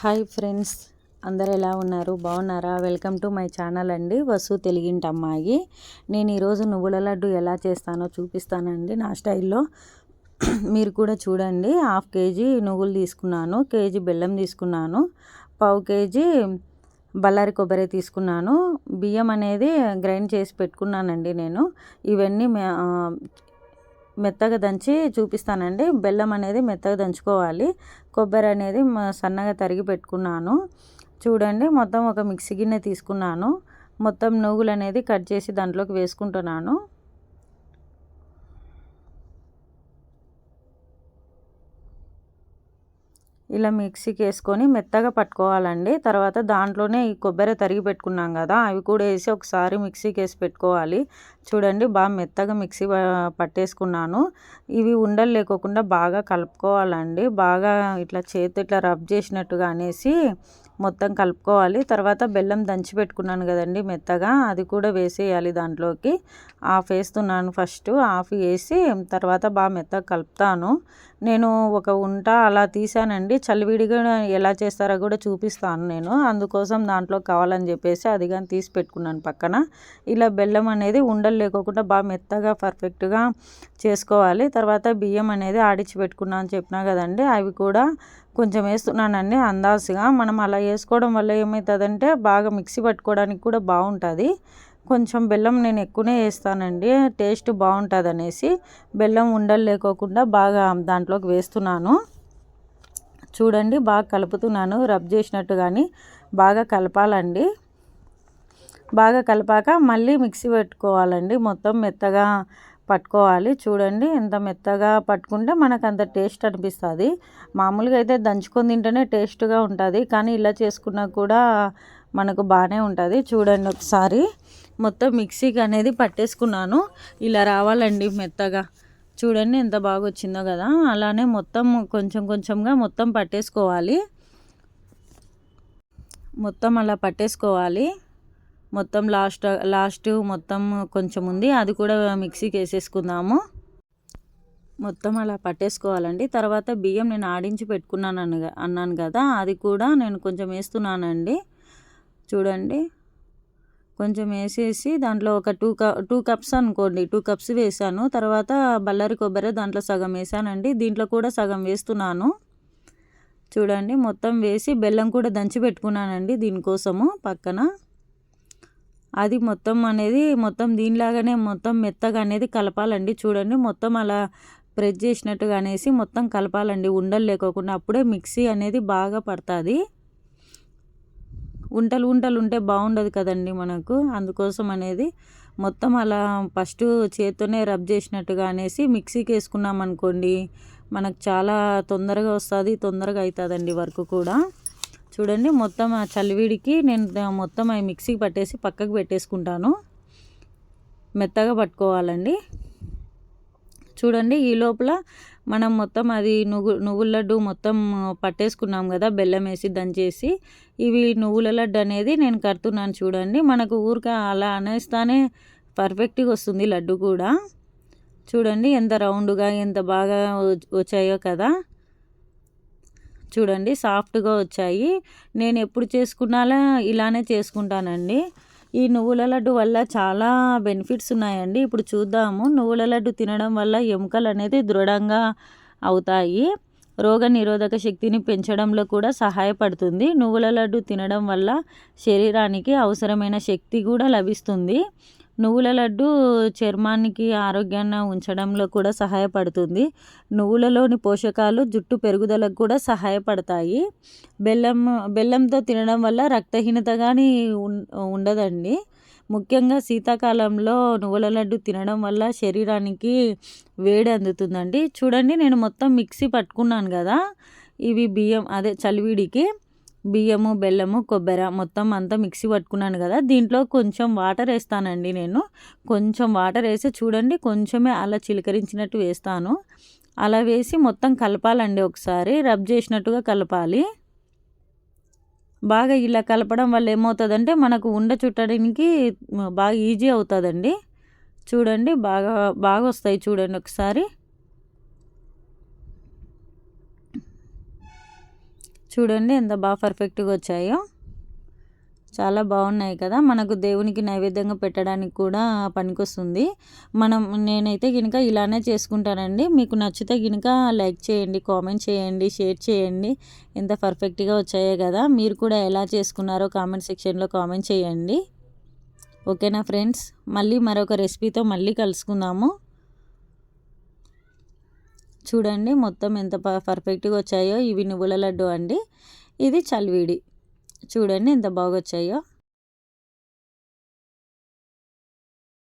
Hi friends అందరు ఎలా ఉన్నారు? బాగున్నారా? వెల్కమ్ టు మై ఛానల్ అండి వసు తెలుగింటి అమ్మాయి. నేను ఈరోజు నువ్వుల లడ్డు ఎలా చేస్తానో చూపిస్తానండి. నా స్టైల్లో మీరు కూడా చూడండి. హాఫ్ కేజీ నువ్వులు తీసుకున్నాను కేజీ బెల్లం తీసుకున్నాను పావు కేజీ బల్లారి కొబ్బరి తీసుకున్నాను. బియ్యం అనేది గ్రైండ్ చేసి పెట్టుకున్నానండి నేను. ఇవన్నీ మెత్తగా దంచి చూపిస్తానండి. బెల్లం అనేది మెత్తగా దంచుకోవాలి. కొబ్బరి అనేది సన్నగా తరిగి పెట్టుకున్నాను. చూడండి మొత్తం ఒక మిక్సీ గిన్నె తీసుకున్నాను. మొత్తం నువ్వులు అనేది కట్ చేసి దాంట్లోకి వేసుకుంటున్నాను. ఇలా మిక్సీకి వేసుకొని మెత్తగా పట్టుకోవాలండి. తర్వాత దాంట్లోనే ఈ కొబ్బరి తరిగి పెట్టుకున్నాం కదా అవి కూడా వేసి ఒకసారి మిక్సీకి వేసి పెట్టుకోవాలి. చూడండి బాగా మెత్తగా మిక్సీ పట్టేసుకున్నాను. ఇవి ఉండలు లేకోకుండా బాగా కలుపుకోవాలండి. బాగా ఇట్లా చేతి ఇట్లా రబ్ చేసినట్టుగా అనేసి మొత్తం కలుపుకోవాలి. తర్వాత బెల్లం దంచి పెట్టుకున్నాను కదండి మెత్తగా అది కూడా వేసేయాలి దాంట్లోకి. హాఫ్ వేస్తున్నాను ఫస్ట్ హాఫ్ వేసి తర్వాత బాగా మెత్తగా కలుపుతాను. నేను ఒక ఉంట అలా తీసానండి చలివిడిగా ఎలా చేస్తారో కూడా చూపిస్తాను నేను. అందుకోసం దాంట్లో కావాలని చెప్పేసి అది కానీ తీసి పెట్టుకున్నాను పక్కన. ఇలా బెల్లం అనేది ఉండలు లేకోకుండా బాగా మెత్తగా పర్ఫెక్ట్గా చేసుకోవాలి. తర్వాత బియ్యం అనేది ఆడిచి పెట్టుకున్నాను అని చెప్పినా కదండి అవి కూడా కొంచెం వేస్తున్నానండి అందాజుగా. మనం అలా వేసుకోవడం వల్ల ఏమవుతుందంటే బాగా మిక్సీ పట్టుకోవడానికి కూడా బాగుంటుంది. కొంచెం బెల్లం నేను ఎక్కువనే వేస్తానండి టేస్ట్ బాగుంటుంది అనేసి బెల్లం ఉండలు లేకోకుండా బాగా దాంట్లోకి వేస్తున్నాను. చూడండి బాగా కలుపుతున్నాను రబ్ చేసినట్టు కానీ బాగా కలపాలండి. బాగా కలిపాక మళ్ళీ మిక్సీ పెట్టుకోవాలండి మొత్తం మెత్తగా పట్టుకోవాలి. చూడండి ఎంత మెత్తగా పట్టుకుంటే మనకు అంత టేస్ట్ అనిపిస్తుంది. మామూలుగా అయితే దంచుకొని తింటేనే టేస్ట్గా ఉంటుంది కానీ ఇలా చేసుకున్నా కూడా మనకు బాగానే ఉంటుంది. చూడండి ఒకసారి. మొత్తం మిక్సీకి అనేది పట్టేసుకున్నాను. ఇలా రావాలండి మెత్తగా. చూడండి ఎంత బాగా వచ్చిందో కదా. అలానే మొత్తం కొంచెం కొంచెంగా మొత్తం పట్టేసుకోవాలి. మొత్తం అలా పట్టేసుకోవాలి. మొత్తం లాస్ట్ లాస్ట్ మొత్తం కొంచెం ఉంది. అది కూడా మిక్సీకి వేసేసుకుందాము. మొత్తం అలా పట్టేసుకోవాలండి. తర్వాత బియ్యం నేను ఆడించి పెట్టుకున్నాను అన్నాను కదా. అది కూడా నేను కొంచెం వేస్తున్నానండి. చూడండి. కొంచెం వేసేసి దాంట్లో ఒక టూ క టూ కప్స్ అనుకోండి. టూ కప్స్ వేసాను. తర్వాత బల్లారి కొబ్బరి దాంట్లో సగం వేసానండి. దీంట్లో కూడా సగం వేస్తున్నాను. చూడండి. మొత్తం వేసి బెల్లం కూడా దంచి పెట్టుకున్నానండి దీనికోసము పక్కన. అది మొత్తం అనేది మొత్తం దీనిలాగానే మొత్తం మెత్తగా అనేది కలపాలండి. చూడండి. మొత్తం అలా ప్రెస్ చేసినట్టుగా అనేసి మొత్తం కలపాలండి. ఉండలు లేకోకుండా అప్పుడే మిక్సీ అనేది బాగా పడుతుంది. ఉంటలు ఉంటలు ఉంటే బాగుండదు కదండి మనకు. అందుకోసం అనేది మొత్తం అలా ఫస్ట్ చేత్తోనే రబ్ చేసినట్టుగా అనేసి మిక్సీకి వేసుకున్నాం అనుకోండి మనకు చాలా తొందరగా వస్తుంది తొందరగా అవుతుందండి వర్క్ కూడా. చూడండి మొత్తం ఆ చలివిడికి నేను మొత్తం అవి మిక్సీకి పట్టేసి పక్కకు పెట్టేసుకుంటాను. మెత్తగా పట్టుకోవాలండి. చూడండి ఈ లోపల మనం మొత్తం అది నువ్వు నువ్వుల లడ్డు మొత్తం పట్టేసుకున్నాం కదా బెల్లం వేసి దంచేసి. ఇవి నువ్వుల లడ్డు అనేది నేను కడుతున్నాను చూడండి. మనకు ఊరిక అలా అనేస్తానే పర్ఫెక్ట్గా వస్తుంది లడ్డు కూడా. చూడండి ఎంత రౌండ్గా ఎంత బాగా వచ్చాయో కదా. చూడండి సాఫ్ట్గా వచ్చాయి. నేను ఎప్పుడు చేసుకున్నాలా ఇలానే చేసుకుంటానండి. ఈ నువ్వుల లడ్డు వల్ల చాలా బెనిఫిట్స్ ఉన్నాయండి. ఇప్పుడు చూద్దాము. నువ్వుల లడ్డు తినడం వల్ల ఎముకలు అనేది దృఢంగా అవుతాయి. రోగ నిరోధక శక్తిని పెంచడంలో కూడా సహాయపడుతుంది. నువ్వుల లడ్డు తినడం వల్ల శరీరానికి అవసరమైన శక్తి కూడా లభిస్తుంది. నువ్వుల లడ్డు చర్మానికి ఆరోగ్యాన్ని ఉంచడంలో కూడా సహాయపడుతుంది. నువ్వులలోని పోషకాలు జుట్టు పెరుగుదలకు కూడా సహాయపడతాయి. బెల్లం బెల్లంతో తినడం వల్ల రక్తహీనత కానీ ఉండదండి. ముఖ్యంగా శీతాకాలంలో నువ్వుల లడ్డు తినడం వల్ల శరీరానికి వేడి అందుతుందండి. చూడండి నేను మొత్తం మిక్సీ పట్టుకున్నాను కదా. ఇవి బియ్యం అదే చలివిడికి. బియ్యము బెల్లము కొబ్బరి మొత్తం అంతా మిక్సీ పట్టుకున్నాను కదా దీంట్లో కొంచెం వాటర్ వేస్తానండి నేను. కొంచెం వాటర్ వేసి చూడండి కొంచెమే అలా చిలకరించినట్టు వేస్తాను. అలా వేసి మొత్తం కలపాలండి ఒకసారి రబ్ చేసినట్టుగా కలపాలి. బాగా ఇలా కలపడం వల్ల ఏమవుతుందంటే మనకు ఉండ చుట్టడానికి బాగా ఈజీ అవుతుందండి. చూడండి బాగా బాగా వస్తాయి చూడండి ఒకసారి. చూడండి ఎంత బాగా పర్ఫెక్ట్గా వచ్చాయో. చాలా బాగున్నాయి కదా. మనకు దేవునికి నైవేద్యంగా పెట్టడానికి కూడా పనికొస్తుంది. మనం నేనైతే కనుక ఇలానే చేసుకుంటానండి. మీకు నచ్చితే కనుక లైక్ చేయండి కామెంట్ చేయండి షేర్ చేయండి. ఎంత పర్ఫెక్ట్గా వచ్చాయో కదా. మీరు కూడా ఎలా చేసుకున్నారో కామెంట్ సెక్షన్లో కామెంట్ చేయండి. ఓకేనా ఫ్రెండ్స్? మళ్ళీ మరొక రెసిపీతో మళ్ళీ కలుసుకుందాము. చూడండి మొత్తం ఎంత పర్ఫెక్ట్గా వచ్చాయో ఇవి నువ్వుల లడ్డు అండి. ఇది చలివిడి. చూడండి ఎంత బాగా వచ్చాయో